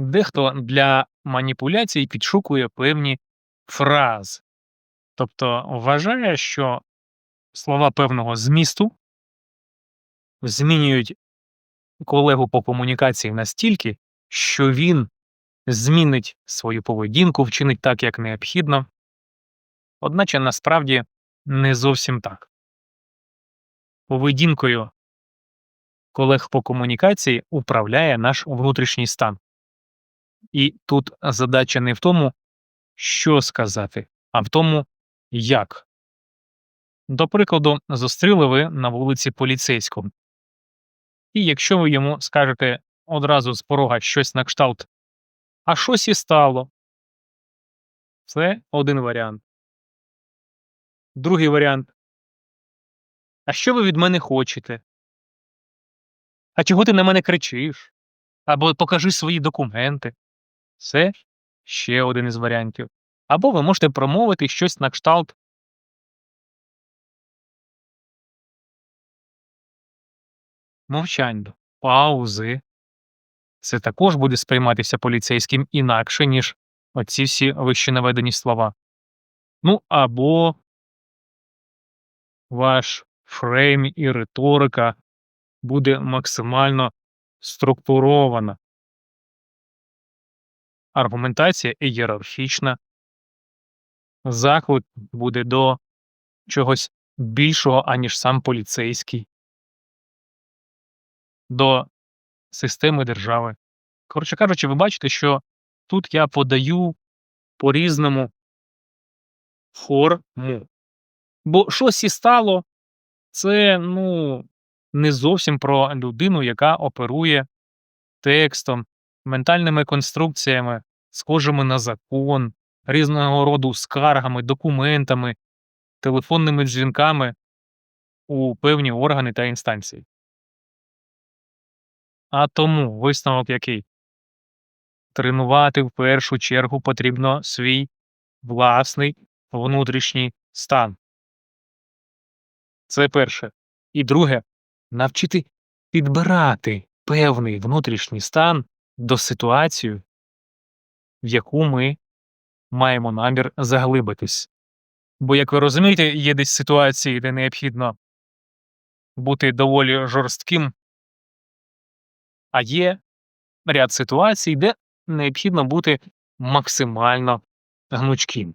Дехто для маніпуляцій підшукує певні фрази. Тобто вважає, що слова певного змісту змінюють колегу по комунікації настільки, що він змінить свою поведінку, вчинить так, як необхідно. Одначе насправді не зовсім так. Поведінкою колег по комунікації управляє наш внутрішній стан. І тут задача не в тому, що сказати, а в тому, як. До прикладу, зустріли ви на вулиці поліцейського. І якщо ви йому скажете одразу з порога щось на кшталт, а щось і стало. Це один варіант. Другий варіант. А що ви від мене хочете? А чого ти на мене кричиш? Або покажи свої документи. Це ще один із варіантів. Або ви можете промовити щось на кшталт. Мовчання, паузи. Це також буде сприйматися поліцейським інакше, ніж оці всі вище наведені слова. Ну або ваш фрейм і риторика буде максимально структурована. Аргументація ієрархічна. Заклик буде до чогось більшого, аніж сам поліцейський, до системи держави. Коротше кажучи, ви бачите, що тут я подаю по різному форму. Бо щось і стало, це ну, не зовсім про людину, яка оперує текстом, ментальними конструкціями, схожими на закон, різного роду скаргами, документами, телефонними дзвінками у певні органи та інстанції. А тому висновок який? Тренувати в першу чергу потрібно свій власний внутрішній стан. Це перше. І друге навчити підбирати певний внутрішній стан до ситуації, в яку ми маємо намір заглибитись. Бо, як ви розумієте, є десь ситуації, де необхідно бути доволі жорстким, а є ряд ситуацій, де необхідно бути максимально гнучким.